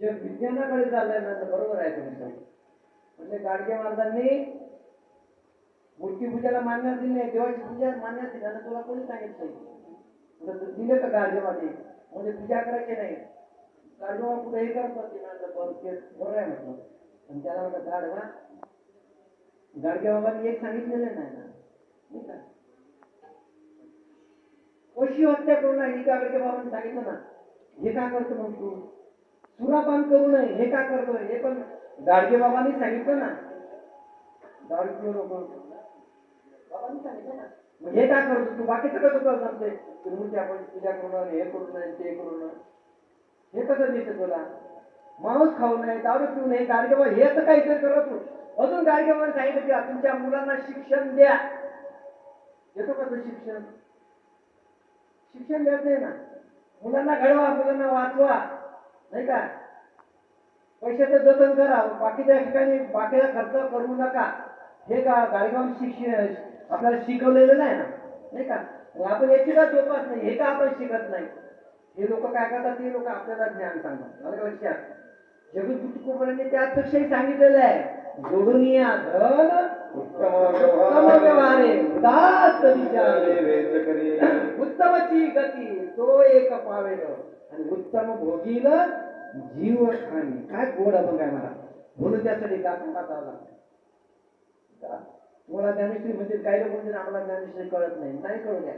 जे विज्ञानाकडे चाललंय ना तर बरोबर आहे तुमचं म्हणजे गाडगे महाराजांनी मूर्ती पूजेला मान्यता दिली नाही देवाची पूजा मान्यता दिली आणि तुला कोणी सांगितलं दिले का गाडगेमध्ये म्हणजे पूजा करायची नाही. गाडगेबा कुठे हे करत होते ना आहे म्हटलं. पण त्याला म्हटलं गाडवा गाडगे बाबांनी एक सांगितलेलं नाही ना. नाही का? कशी हत्या करू ना ही गाडगे बाबांनी सांगितलं ना? हे का करतो मग तू? सुरापान करू नये हे का करतोय? हे पण गाडगे बाबांनी सांगितलं ना. दारू पिऊ नको बाबांनी सांगितलं ना. मग हे काय करतो तू बाकीचं कसं करणार ते? तुम्ही मूर्ती आपण पूजा करू नये हे करू नये ते करू नये. हे कसं दिसत तुला? मांस खाऊ नये दारू पिऊ नये गाडगे बाबा हे तर काहीतरी करत तू. अजून गाडगे बाबांनी सांगितलं की तुमच्या मुलांना शिक्षण द्या. येतो का शिक्षण? शिक्षण देत नाही ना. मुलांना घडवा मुलांना वाचवा. नाही का? पैशाचं जतन करा बाकीच्या ठिकाणी बाकीचा खर्च करू नका. हे का गाडगाव शिक्षण आपल्याला शिकवलेलं नाही ना? नाही का? आपण याची का जोपास नाही हे का आपण शिकत नाही? हे लोक काय करतात? ते लोक आपल्याला ज्ञान सांगतात. का लक्षात? त्यापेक्षाही सांगितलेलं आहे. जोडून या धन उत्तम व्यवहारे उदास उत्तमची गती तो एक पावेल. आणि उत्तम भोगील जीव आणि काय गोड आपण काय मला म्हणून त्यासाठी गाता गाता लागतं. तुम्हाला ज्ञानेश्वरी म्हणजे काही लोक म्हणजे आम्हाला ज्ञानेश्वरी कळत नाही. नाही कळू द्या.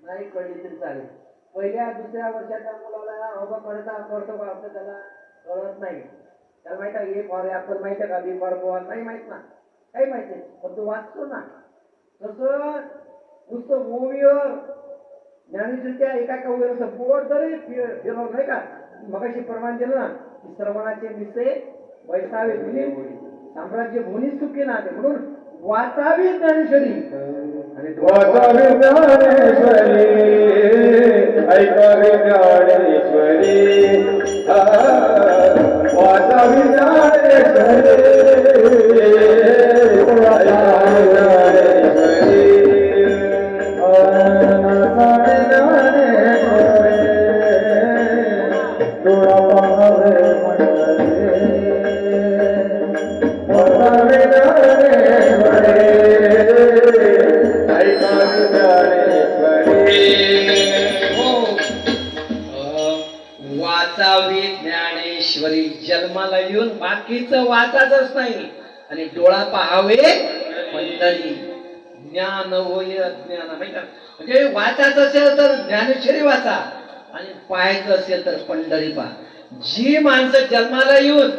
नाही कळली तरी चालेल. पहिल्या दुसऱ्या वर्षाच्या मुलाला अवघ कळता कळतो का असं त्याला कळत नाही. त्याला माहीत आहे ए फॉर ॲपल माहीत आहे का? बी फॉर बॉल नाही माहीत ना. काही माहीत नाही. पण तो वाचतो ना. तसं नुसतं मूवीवर ज्ञानेश्वरीच्या एका कवीवर असं बोट जरी फिर- फिरवलं नाही का मगाशी प्रमाण दिलं ना की श्रवणाचे मिसे वैसावे म्हणजे धुनी साम्राज्य भुनी सुखी नाते. म्हणून वाचावी ज्ञानेश्वरी. वाचावी ज्ञानेश्वरी. ऐकावी ज्ञानेश्वरी. वाचावी ज्ञानेश्वरी. पाहताच नाही. आणि डोळा पाहावे मंडळी. ज्ञान होय ज्ञान म्हणजे वाचायचं असेल तर ज्ञानेश्वरी वाचा. आणि पाहायचं असेल तर पंढरी पहा. जी माणसं जन्माला येऊन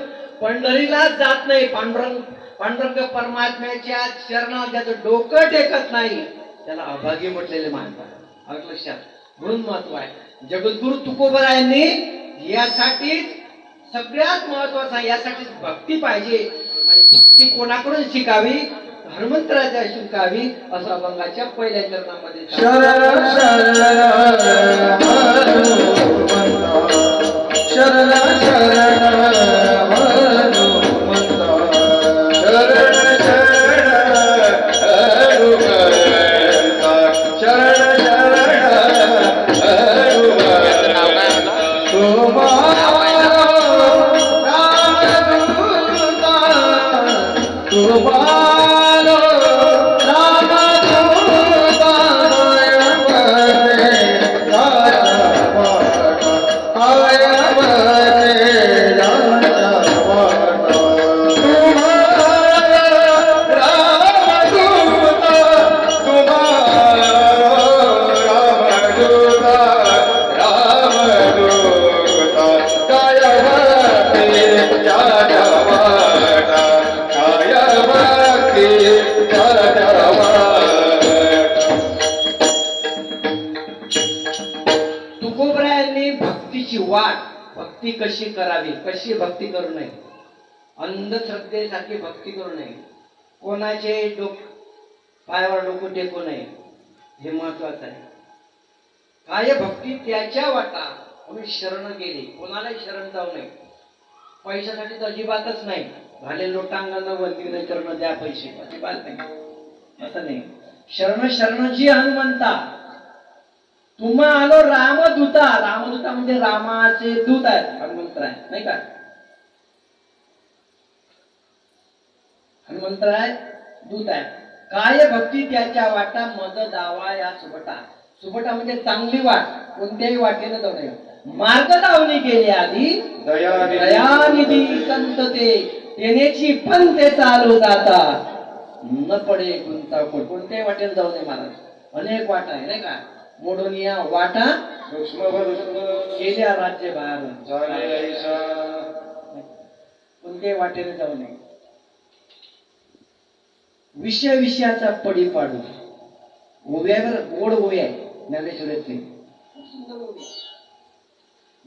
पंढरीला जात नाही पांडुरंग पांडुरंग परमात्म्याच्या चरणात ज्याचं डोकं टेकत नाही त्याला अभागी म्हटलेले मानतात. आलं लक्षात. म्हणून महत्त्व आहे. जगद्गुरु तुकोबरायांनी यासाठीच सगळ्यात महत्त्वाचा यासाठी भक्ती पाहिजे. आणि भक्ती कोणाकडून शिकावी? हनुमंतराच्या शिकावी असं अभंगाच्या पहिल्या चरणामध्ये शरण शरण शरण शरण भक्तीची वाट भक्ती कशी करावी कशी भक्ती करू नये? अंधश्रद्धेसारखी भक्ती करू नये. कोणाचे डोक पायावर डोकं टेकू नये हे महत्वाचं आहे. काय भक्ती त्याच्या वाटा कोणी शरण गेली कोणालाही शरण जाऊ नये. पैशासाठी तर अजिबातच नाही. झाले लोटांगण वरती चरण द्या पैसे अजिबात नाही. असं नाही. शरण शरण जी हनुमंता तुम्हा आलो रामदूता रामदूता म्हणजे रामाचे दूत आहेत हनुमंतराय नाही का? हनुमंतराय दूत आहे काय भक्ती त्याच्या वाटा मद दावा या सुबटा सुबटा म्हणजे चांगली वाट कोणत्याही वाटेनं जाऊ नये. मार्ग दावणी केली आधी दयानिधी संत ते. येण्याची पण ते चालू जाता. न पडे गुंता कोणत्याही वाटेला जाऊ नये महाराज. अनेक वाट आहे नाही का? मोडून या वाटा केल्या राज्य बाहेर कोणत्याही वाटेने जाऊ नये. विषय विषयाचा पडी पाडू. ओव्यावर गोड ओव्या आहे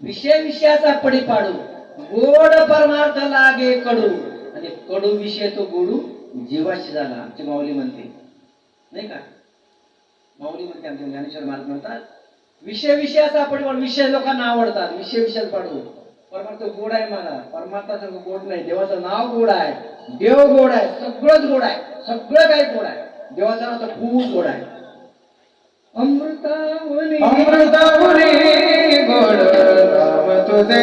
विषय विषयाचा पडी पाडू. गोड परमार्थ लागे कडू. आणि कडू विषय तो गोडू जीवाशी झाला आमची माऊली म्हणते. नाही का? माऊली म्हणते आमचे ज्ञानेश्वर महाराज म्हणतात विषय विषयाचा पाडू विषय लोकांना आवडतात विषय विषयात पाडू परमार्थ गोड आहे मला. परमार्थाचं गोड नाही. देवाचं नाव गोड आहे. देव गोड आहे. सगळंच गोड आहे. सगळं काही गोड आहे. देवाचं नाव तर खूप गोड आहे. अमृतावनी अमृताहुनी गोड तुझे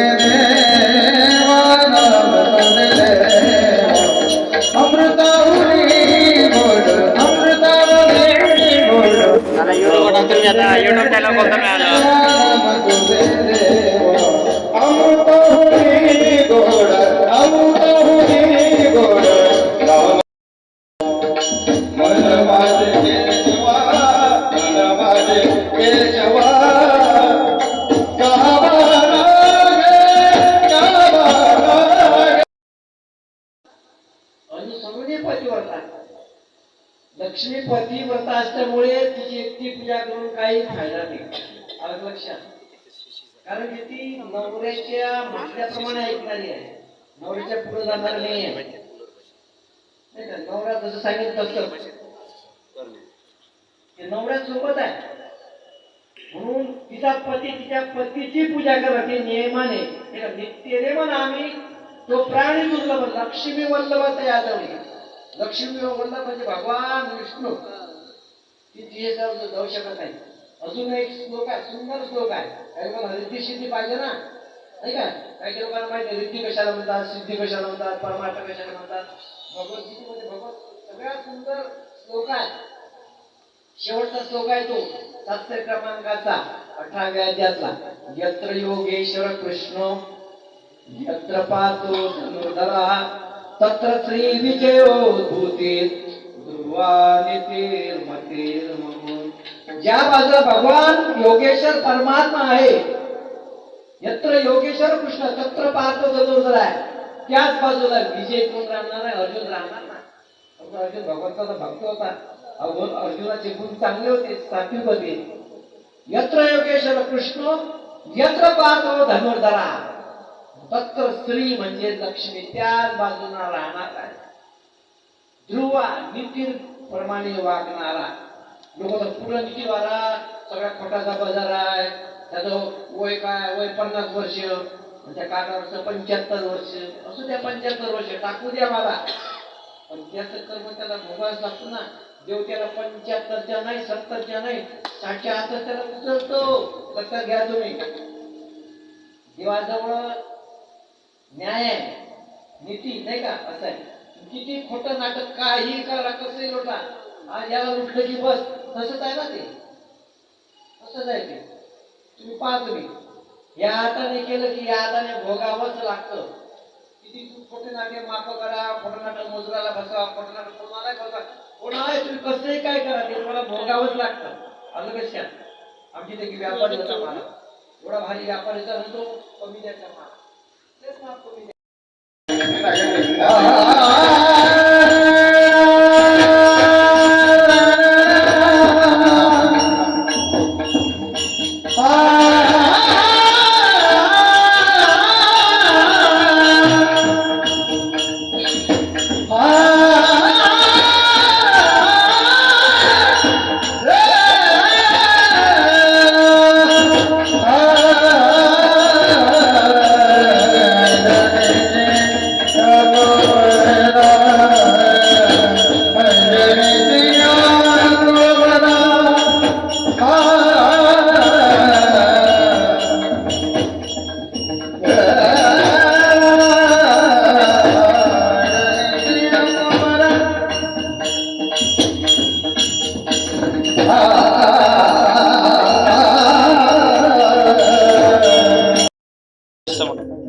युट्यूब तुम्ही आता युट्यूब चॅनल कोणतं मिळालं काही फायदा नाही. आलं लक्षात कारण की ती नवऱ्याच्या म्हटल्याप्रमाणे ऐकणारी आहे. नवऱ्याच्या पुढे जाणार नाही आहे नाही का? नवरा जसं सांगितलं तसं. ते नवऱ्या सोबत आहे. म्हणून तिचा पती तिच्या पतीची पूजा करा ते नियमाने. हे नित्य म्हणा आम्ही तो प्राणी दुर्लभ लक्ष्मी वल्लभ यादवली लक्ष्मी वल्लभ म्हणजे भगवान विष्णू. ती तिथे जाऊ शकत नाही. अजून एक श्लोक आहे सुंदर श्लोक आहे. काही लोकांना रिद्धी सिद्धी पाहिजे ना? नाही का? काही काही लोकांना माहिती रिद्धी कशाला म्हणतात सिद्धी कशाला म्हणतात परमार्थ कशाला म्हणतात? भगवद्गीतेमध्ये भगवत सगळ्यात सुंदर श्लोक आहे. शेवटचा श्लोक आहे तो सत्य क्रमांकाचा अठराव्या अध्यातला यत्र योगेश्वर कृष्ण यत्र पातो धनुर्धरा तत्र श्री विजयोद्भूते ध्रुवानितीर्मतीर्ममून ज्या बाजूला भगवान योगेश्वर परमात्मा आहे. यत्र योगेश्वर कृष्ण तत्र पार्थ धनुर्धर आहे त्याच बाजूला विजय कोण राहणार आहे? अर्जुन राहणार ना. अर्जुन भगवंताचा भक्त होता. अगोदर अर्जुनाचे गुण चांगले होते सात्विक होते. यत्र योगेश्वर कृष्ण यत्र पाहतो धनुर्धरा. तत्र स्त्री म्हणजे लक्ष्मी त्याच बाजूला राहणार आहे. ध्रुवा नितीर प्रमाणे वागणारा. लोक पुढं नितीवाला सगळ्या खोटाचा बाजार आहे. त्याचं वय काय? वय पन्नास वर्ष. त्या काकावरचं पंच्याहत्तर वर्ष. असू द्या पंच्याहत्तर वर्ष. टाकू द्या मला. पण त्याचं कर्म त्याला भोगायला लागतो ना. देव त्याला पंच्याहत्तरच्या नाही सत्तरच्या नाही. साठच्या आतच त्याला उचलतो. लक्षात घ्या तुम्ही. देवाजवळ न्याय आहे. नीती नाही का? असं आहे. किती खोटं नाटक काही करा कसं लोटा आणि याला उठलं की बस. तसंच आहे ना ते. तसंच आहे ते. तुम्ही पहा तुम्ही. या हाताने केलं की या हाताने भोगावंच लागतं. किती खोटे नाटे माफ करा खोटं नाटक मोजराला बसवा खोटं नाटक कोणाला बसा. कोणाला तुम्ही कसंही काय करा ते तुम्हाला भोगावंच लागतं. आलं कशात आमची ते व्यापारी होता मला एवढा भारी व्यापारीचा म्हणतो कमी द्यायचा माल. तेच माल कमी द्या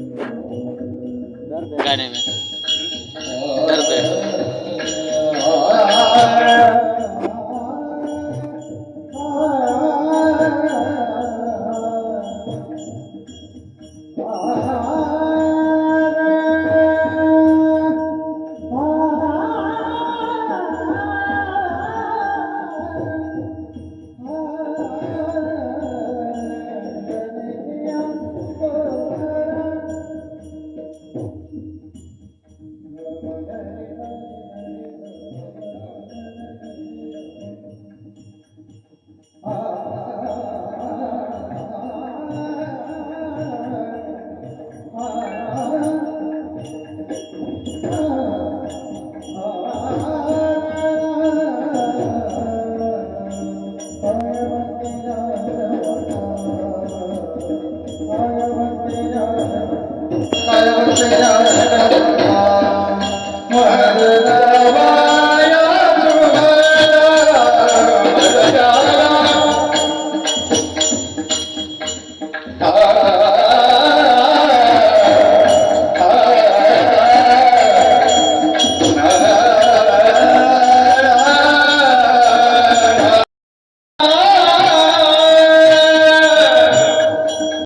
समोर में दर्द है